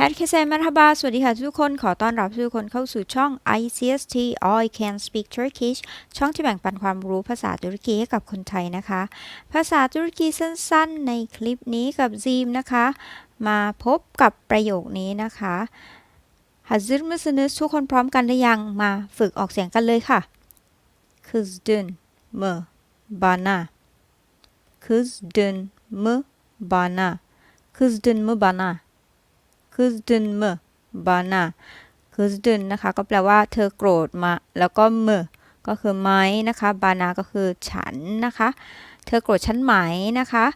Herkese merhaba สวัสดีค่ะทุกคน ขอต้อนรับทุกคนเข้าสู่ช่อง ICST I Can Speak Turkish ช่องที่แบ่งปันความรู้ภาษาตุรกีให้กับคนไทยนะคะ ภาษาตุรกีสั้นๆ ในคลิปนี้กับซีมนะคะ มาพบกับประโยคนี้นะคะ Hazır mısınız ทุกคนพร้อมกันหรือยัง มาฝึกออกเสียงกันเลยค่ะ Kızdın mı bana Kızdın mı bana Kızdın mı bana คือดึนเมบานา คือดึนนะคะ ก็แปลว่าเธอโกรธมา แล้วก็เมอก็คือไหมนะคะบานาก็คือฉันนะคะ เธอโกรธฉันไหมนะคะ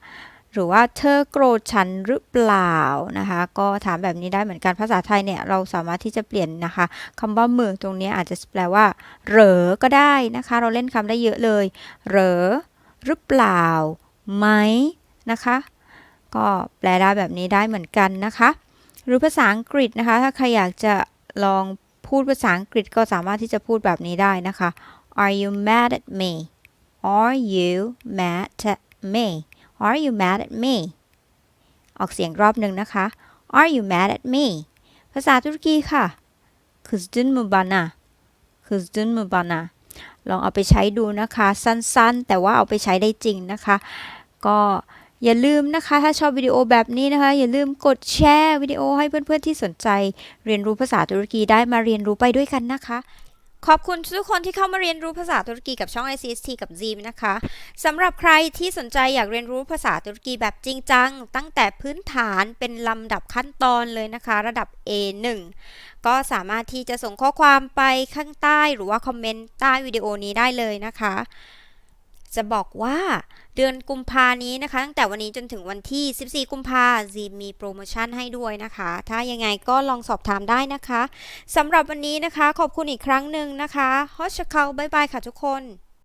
หรือว่าเธอโกรธฉันหรือเปล่านะคะ ก็ถามแบบนี้ได้เหมือนกันภาษาไทยเนี่ยเราสามารถที่จะเปลี่ยนนะคะคำว่ามือตรงนี้อาจจะแปลว่า เหรอก็ได้นะคะ เราเล่นคำได้เยอะเลย เหรอหรือเปล่าไหมนะคะ ก็แปลได้แบบนี้ได้เหมือนกันนะคะ รือภาษาอังกฤษนะคะ ถ้าใครอยากจะลองพูดภาษาอังกฤษก็สามารถที่จะพูดแบบนี้ได้นะคะ Are you mad at me Are you mad at me Are you mad at me ออกเสียงรอบหนึ่งนะคะ Are you mad at me ภาษาตุรกีค่ะ Kızdın mı bana Kızdın mı bana ลองเอาไปใช้ดูนะคะ สั้นๆ แต่ว่าเอาไปใช้ได้จริงนะคะ ก็ อย่าลืมนะคะ ถ้าชอบวิดีโอแบบนี้นะคะ อย่าลืมกดแชร์วิดีโอให้เพื่อนๆที่สนใจ เรียนรู้ภาษาตุรกีได้มาเรียนรู้ไปด้วยกันนะคะขอบคุณทุกคนที่เข้ามาเรียนรู้ภาษาตุรกีกับช่อง ICST กับ Zim นะคะสำหรับใครที่สนใจอยากเรียนรู้ภาษาตุรกีแบบจริงจัง ตั้งแต่พื้นฐานเป็นลำดับขั้นตอนเลยนะคะ ระดับ A1 ก็สามารถที่จะส่งข้อความไปข้างใต้ หรือว่าคอมเมนต์ใต้วิดีโอนี้ได้เลยนะคะ จะบอกว่าเดือนกุมภานี้นะคะ ตั้งแต่วันนี้จนถึงวันที่ 14 กุมภาซีมีโปรโมชั่นให้ด้วยนะคะ ถ้ายังไงก็ลองสอบถามได้นะคะสำหรับวันนี้นะคะ ขอบคุณอีกครั้งหนึ่งนะคะฮอชเคาบายบายค่ะทุกคน